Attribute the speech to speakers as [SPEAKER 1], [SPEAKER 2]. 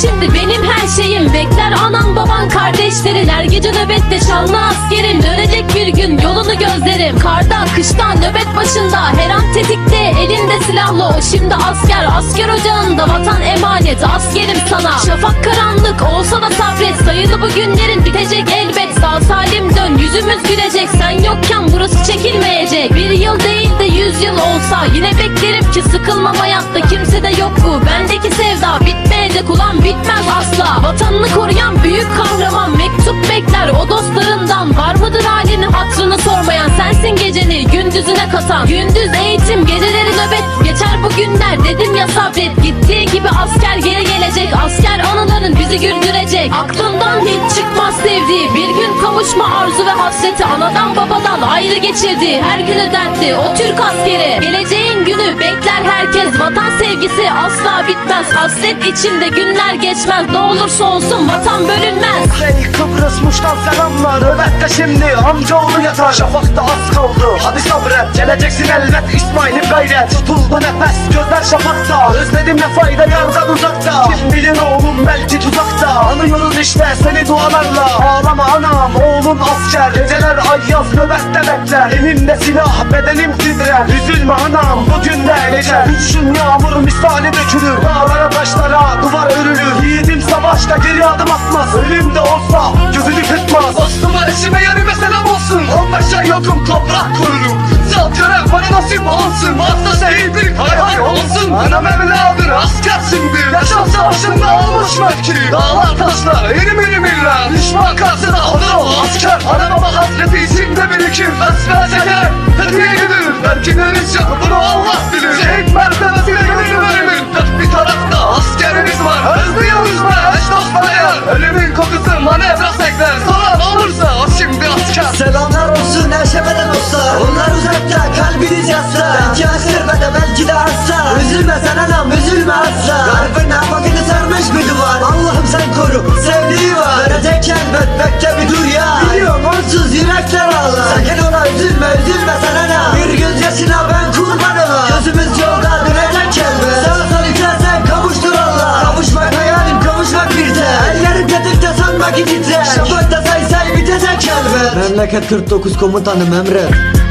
[SPEAKER 1] şimdi benim her şeyim Bekler. Anam baban kardeşlerin Her gece nöbette şanlı askerim Dönecek bir gün yolunu gözlerim. Karda kışta nöbet başında. Her an tetikte elinde silahlı o Şimdi asker asker ocağında. Vatan emanet askerim sana. Şafak karanlık olsa da sabret. Sayılı bu günlerin bitecek elbet. Sağ salim dön yüzümüz gülecek. Sen yokken burası çekilmeyecek. Bir yıl değil de yüz yıl olsa Yine beklerim ki sıkılmam hayatta. Kimse de yok Sensin geceni gündüzüne katan Gündüz eğitim geceleri nöbet. Geçer bu günler dedim ya sabret. Gittiği gibi asker geri gelecek. Asker anıların bizi güldürecek. Aklından hiç çıkmaz sevdiği. Bir gün kavuşma arzu ve hasreti. Anadan babadan ayrı geçirdi Her günü dertli o Türk askeri. Geleceğin günü bekler herkes. Vatan sevgisi asla bitmez. Hasret içinde günler geçmez. Ne olursa olsun vatan bölünmez.
[SPEAKER 2] Ey Kıbrıs Muş'tan selamlar. Nöbette şimdi amcaoğlu yatar Şafakta az kaldı. Hadi sabret. Geleceksin elbet İsmail'im gayret. Tutuldu nefes. Gözler şafakta. Özledim ne fayda yardan uzakta. Kim bilir oğlum belki tuzakta. Anıyoruz işte seni dualarla. Ağlama anam oğlum asker. Geceler ay yaz nöbette bekler Elimde silah bedenim titrer. Üzülme anam bugün de ecel Düşün yağmur misali dökülür. Dağlara taşlara duvar örülür. Yiğidim savaşta geri adım atmaz. Ölüm de olsa gözünü kırpmaz.
[SPEAKER 3] Dostuma eşime yerime selam olsun. 15 ay yokum toprak kururum. Zat görev bana nasip olsun. Varsa şehitlik hay hay olsun. Anam evladır asker şimdi Yaşam savaşında almış mevki Dağlar taşlar erim erim iller Düşman karşısına hazır ol asker. Ana baba hasreti içinde birikir. Besmele çeker hediye gidir Belki deniz yok bunu Allah bilir. Şehit mertebesine verimin Dört bir tarafta askerimiz var. Özlüyoruz mu eş dost bana yer Ölümün kokusu manevra sekler Soran olursa o şimdi asker.
[SPEAKER 4] Selamlar olsun neşemeden olsa. Onlar uzakta kalbiniz yassa Belki belki de hasta Üzülme sen anam üzülme asla. Garbına bakını sarmış bir duvar. Allah'ım sen koru sevdiği var. Elbet bekle bir dur ya. Biliyorum onsuz yürekler ağlar. Sakın ona üzülme üzülme sen anam Bir göz yaşına ben kurbanım. Gözümüz yolda dönecek elbet Sağ sol itersen kavuştur Allah. Kavuşmak hayalim kavuşmak bir de. Ellerim tetikte sanma ki titre Şafakta say say bitecek elbet Memleket 49 komutanım emret